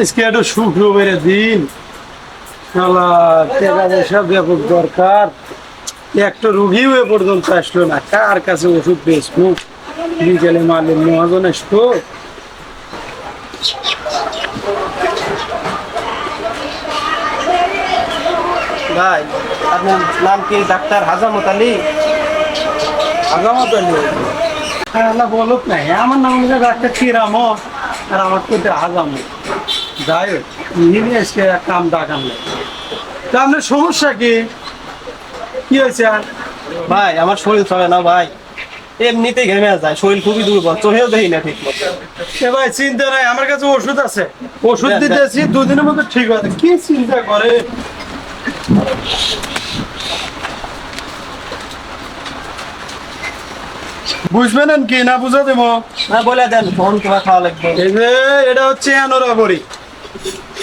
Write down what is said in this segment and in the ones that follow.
আজকে একটু শুক্রবারের দিন। শালা টাকা পয়সা ব্যাপক দরকার। একটা রুগীও এ পর্যন্ত আসলো না। কার কাছে ওষুধ বেচবো? বিকেলে মালের মহাজন আসতো। ভাই আপনার নাম কি? ডাক্তার হাজামত আলী? আগামত আল্লাহ বলুক নাই আমার নাম হচ্ছে ডাক্তার কিরাম আর আমার তো আগাম যাই হোক কাম ডাকান নাই তা আপনার সমস্যা কি? কি হয়েছে ভাই আমার শরীর চলে না ভাই। এমনিতেই ঘেমে যায় শরীর খুবই দুর্বল চোখেও দেখি না ঠিক মতো এ ভাই চিন্তা নাই আমার কাছে ওষুধ আছে। ওষুধ। দিতেছি দুদিনের মধ্যে ঠিক হবে কি চিন্তা করে? বুঝবেন কি না বুঝা দেবো? না বলে দেন ফোন তোমার খাওয়া লাগবে। এই যে এটা হচ্ছে আনোরা বড়ি।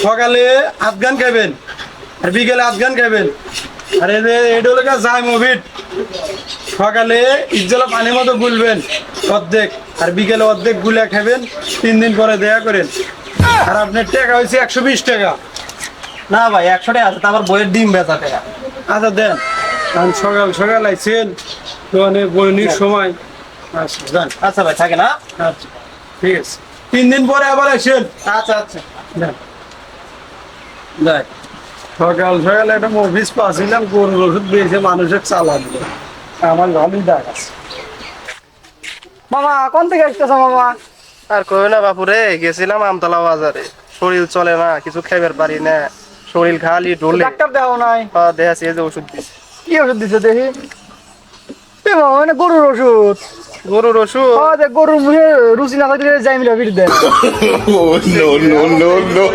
সকালে আফগান খাবেন আর বিকেলে আফগান খাবেন আর এটা হলো যাই মুভিট সকালে ইজ্জলা পানির মতো গুলবেন অর্ধেক আর বিকেলে অর্ধেক গুলে খাবেন তিন দিন পরে দেয়া করেন। আর আপনার টাকা হয়েছে একশো বিশ টাকা। না ভাই একশো টাকা আছে তা আমার বইয়ের ডিম বেচা টাকা। আচ্ছা দেন। কারণ সকাল সকাল আইছেন তো অনেক বইনির সময়। আচ্ছা যান। আচ্ছা ভাই থাকে না আচ্ছা ঠিক আছে। তিন দিন পরে আবার আসেন আচ্ছা আচ্ছা। সকাল সকাল একটা অফিস পাচ্ছিলাম গরুর ওষুধ মানুষের চালা দিল আমার ভালোই আছে মামা কোন থেকে আসতেছো মামা? আর কই না বাপুরে গেছিলাম আমতলা বাজারে। শরীর চলে না কিছু খাইবার পারি না। শরীর খালি ডলে ডাক্তার দেওয়া নাই? দেখাচ্ছি এই যে ওষুধ দিচ্ছে কি ওষুধ দিছে দেখি? এ মামা মানে গরুর ওষুধ। গরুর ওষুধ ও যে গরুর মুখে রুচি না থাকলে যাই মিলা দেন Oh নো নো নো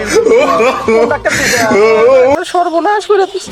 দিছে সর্বনাশ করে দিচ্ছে